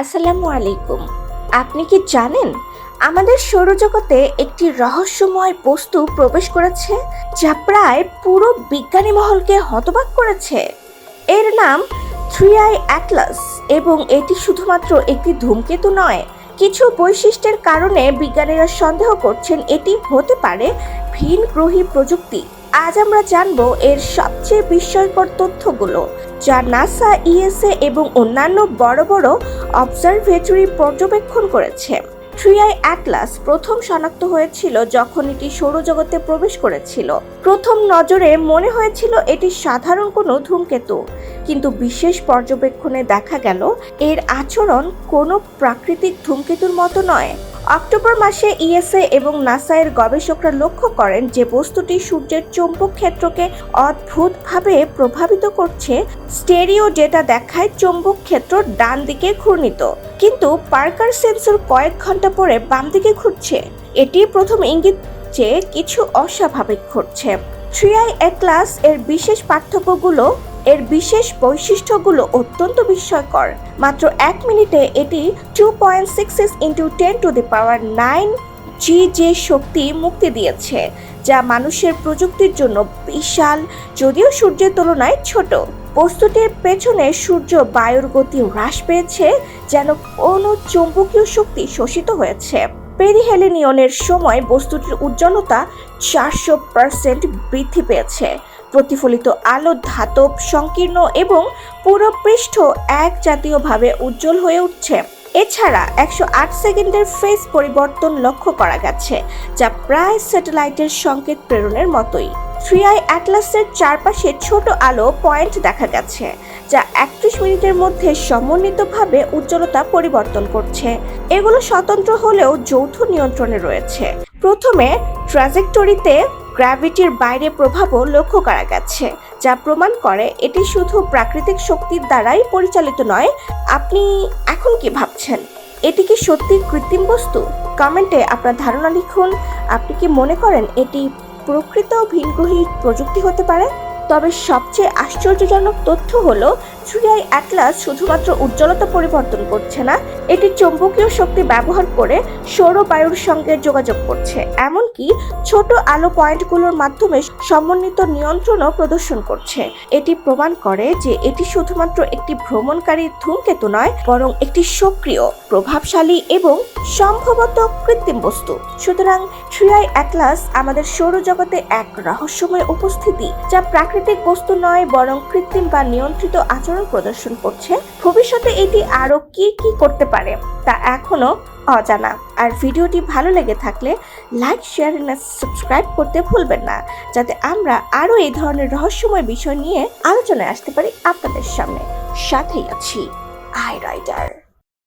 আসসালামু আলাইকুম। আপনি কি জানেন আমাদের সৌরজগতে একটি রহস্যময় বস্তু প্রবেশ করেছে যা প্রায় পুরো বিজ্ঞানী মহলকে হতবাক করেছে? এর নাম থ্রি আই অ্যাটলাস এবং এটি শুধুমাত্র একটি ধূমকেতু নয়, কিছু বৈশিষ্ট্যের কারণে বিজ্ঞানীরা সন্দেহ করছেন এটি হতে পারে ভিন গ্রহী প্রযুক্তি। আজ আমরা জানব এর সবচেয়ে বিস্ময়কর তথ্যগুলো, যা নাসা, ইএসএ এবং অন্যান্য বড় বড় অবজারভেটরি পর্যবেক্ষণ করেছে। ট্রিআই অ্যাটলাস প্রথম শনাক্ত হয়েছিল যখন এটি সৌরজগতে প্রবেশ করেছিল। প্রথম নজরে মনে হয়েছিল এটি সাধারণ কোনো ধূমকেতু, কিন্তু বিশেষ পর্যবেক্ষণে দেখা গেল, এর আচরণ কোনো প্রাকৃতিক ধূমকেতুর মতো নয়। অক্টোবর মাসে ইএসএ এবং নাসা এর গবেষকরা লক্ষ্য করেন যে বস্তুটি সূর্যের চৌম্বক ক্ষেত্রকে অদ্ভুতভাবে প্রভাবিত করছে। স্টেরিও ডেটা দেখায় চৌম্বক ক্ষেত্র ডান দিকে ঘূর্ণিত। কিন্তু পার্কার সেন্সর কয়েক ঘণ্টা পরে বাম দিকে ঘুরছে। এটি প্রথম ইঙ্গিত যে কিছু অস্বাভাবিক ঘটছে। থ্রিআই ক্লাস এর বিশেষ পার্থক্যগুলো এর বিশেষ বৈশিষ্ট্যগুলো অত্যন্ত বিস্ময়কর। মাত্র এক মিনিটে এটি two point six six into ten to the power nine G যে শক্তি মুক্তি দিয়েছে, যা মানুষের প্রযুক্তির জন্য বিশাল, যদিও সূর্যের তুলনায় ছোট। বস্তুটির পেছনে সূর্য বায়ুর গতি হ্রাস পেয়েছে, যেন কোনো চৌম্বকীয় শক্তি শোষিত হয়েছে। পেরিহেলিনিয়নের সময় বস্তুটির উজ্জ্বলতা চারশো পার্সেন্ট বৃদ্ধি পেয়েছে। প্রতিফলিত আলো, ধাতব, সংকীর্ণ এবং পুরো পৃষ্ঠ এক জাতীয়ভাবে উজ্জ্বল হয়ে উঠছে। এছাড়া একশো আট সেকেন্ডের ফেস পরিবর্তন লক্ষ্য করা গেছে, যা প্রায় স্যাটেলাইটের সংকেত প্রেরণের মতোই। থ্রি আই অ্যাটলাসের চারপাশে ছোট আলো পয়েন্ট দেখা গেছে, যা একত্রিশ মিনিটের মধ্যে সমন্বিতভাবে উজ্জ্বলতা পরিবর্তন করছে। এগুলো স্বতন্ত্র হলেও যৌথ নিয়ন্ত্রণে রয়েছে। প্রথমে ট্রাজেক্টরিতে গ্র্যাভিটির বাইরে প্রভাবও লক্ষ্য করা গেছে, যা প্রমাণ করে এটি শুধু প্রাকৃতিক শক্তির দ্বারাই পরিচালিত নয়। আপনি এখন কি ভাবছেন? এটি কি সত্যি কৃত্রিম বস্তু? কমেন্টে আপনার ধারণা লিখুন। আপনি কি মনে করেন এটি প্রকৃত ভিনগ্রহী প্রযুক্তি হতে পারে? তবে সবচেয়ে আশ্চর্যজনক তথ্য হলো থ্রিআই অ্যাটলাস শুধুমাত্র উজ্জ্বলতা পরিবর্তন করছে না, এটি চৌম্বকীয় শক্তি ব্যবহার করে সৌর বায়ুর সঙ্গে যোগাযোগ করছে। এমনকি ছোট আলো পয়েন্টগুলোর মাধ্যমে সমন্বিত নিয়ন্ত্রণও প্রদর্শন করছে। এটি প্রমাণ করে যে এটি শুধুমাত্র একটি ভ্রমণকারী ধূমকেতু নয়, বরং একটি সক্রিয়, প্রভাবশালী এবং সম্ভবত কৃত্রিম বস্তু। সুতরাং থ্রিআই অ্যাটলাস আমাদের সৌরজগতে এক রহস্যময় উপস্থিতি, যা প্রাকৃতিক বস্তু নয়, বরং কৃত্রিম বা নিয়ন্ত্রিত আচরণ প্রদর্শন করছে। ভবিষ্যতে এটি আরও কি কি করতে পারে তা এখনও অজানা। আর ভিডিওটি ভালো লেগে থাকলে লাইক, শেয়ার এন্ড সাবস্ক্রাইব করতে ভুলবেন না। যাতে আমরা আরও এই ধরনের রহস্যময় বিষয় নিয়ে আলোচনায় আসতে পারি আপনাদের সামনে। সাথেই আছি আই রাইডার